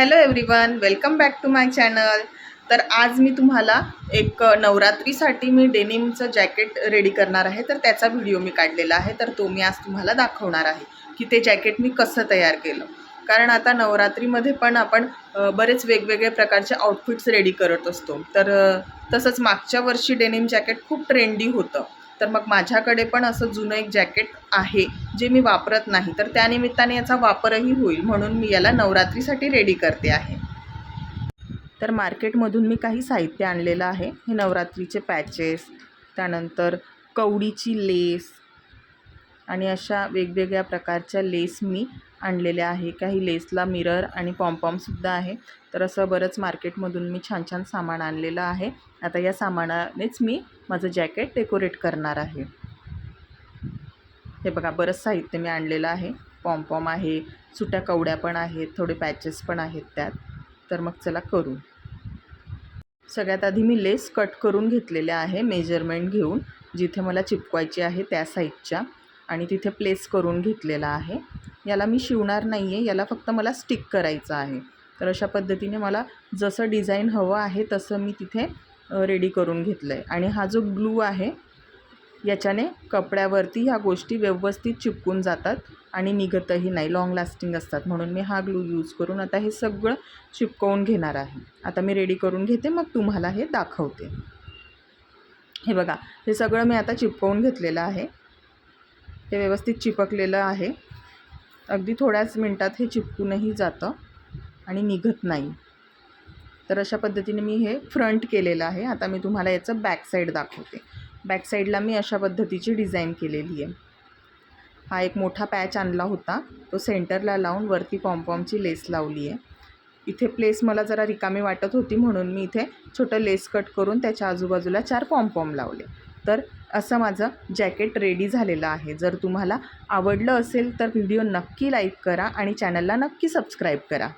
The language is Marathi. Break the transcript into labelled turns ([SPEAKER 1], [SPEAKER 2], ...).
[SPEAKER 1] Hello everyone welcome back to my channel तर आज मी तुम्हाला एक नवरात्रीसाठी मी डेनिमचं जॅकेट रेडी करणार आहे. तर त्याचा व्हिडिओ मी काढलेला आहे. तर तो मी आज तुम्हाला दाखवणार आहे की ते जॅकेट मी कसं तयार केलं. कारण आता नवरात्रीमध्ये पण आपण बरेच वेगवेगळ्या प्रकारचे आउटफिट्स रेडी करत असतो. तर तसंच मागच्या वर्षी डेनिम जॅकेट खूप ट्रेंडी होतं. तर मग माझ्याकडे पण असं जुनं एक जॅकेट आहे जे मी वापरत नाही. तर त्यानिमित्ताने याचा वापरही होईल म्हणून मी याला नवरात्रीसाठी रेडी करते आहे. तर मार्केटमधून मी काही साहित्य आणलेलं आहे. हे नवरात्रीचे पॅचेस त्यानंतर कवडीची लेस आणि अशा वेगवेगळ्या प्रकारच्या लेस मी आणलेल्या आहे. काही लेसला मिरर आणि पॉम्पॉमसुद्धा आहे. तर असं बरंच मार्केटमधून मी छान छान सामान आणलेलं आहे. आता या सामानानेच मी माझं जॅकेट डेकोरेट करणार आहे. हे बघा बरंच साहित्य मी आणलेलं आहे. पॉम्पॉम आहे सुट्या कवड्या पण आहेत थोडे पॅचेस पण आहेत त्यात. तर मग चला करू. सगळ्यात आधी मी लेस कट करून घेतलेल्या आहे मेजरमेंट घेऊन जिथे मला चिपकवायची आहे त्या साईजच्या. आणि तिथे प्लेस करून घेतलेला आहे. याला मी शिवणार नाही आहे याला फक्त मला स्टिक करायचं आहे. तर अशा पद्धतीने मला जसं डिझाईन हवं आहे तसं मी तिथे रेडी करून घेतलं आहे आणि हा जो ग्लू आहे याच्याने कपड्यावरती ह्या गोष्टी व्यवस्थित चिपकून जातात आणि निघतही नाही. लॉंग लास्टिंग असतात. म्हणून मी हा ग्लू यूज करून आता हे सगळं चिपकवून घेणार आहे. आता मी रेडी करून घेते मग तुम्हाला हे दाखवते. हे बघा हे सगळं मी आता चिपकवून घेतलेलं आहे. हे व्यवस्थित चिपकलेलं आहे. अगदी थोड्याच मिनटात हे चिपकूनही जातं आणि निघत नाही. तर अशा पद्धतीने मी हे फ्रंट केलेलं आहे. आता मी तुम्हाला याचं बॅक साईड दाखवते. बॅक साईडला मी अशा पद्धतीची डिझाईन केलेली आहे. हा एक मोठा पॅच आणला होता. तो सेंटरला लावून वरती पॉम्पॉमची लेस लावली आहे. इथे प्लेस मला जरा रिकामी वाटत होती म्हणून मी इथे छोटं लेस कट करून त्याच्या आजूबाजूला चार पॉम्पॉम लावले. तर असं माझं जॅकेट रेडी झालेलं आहे. जर तुम्हाला आवडलं असेल तर व्हिडिओ नक्की लाईक करा आणि चॅनलला नक्की सबस्क्राईब करा.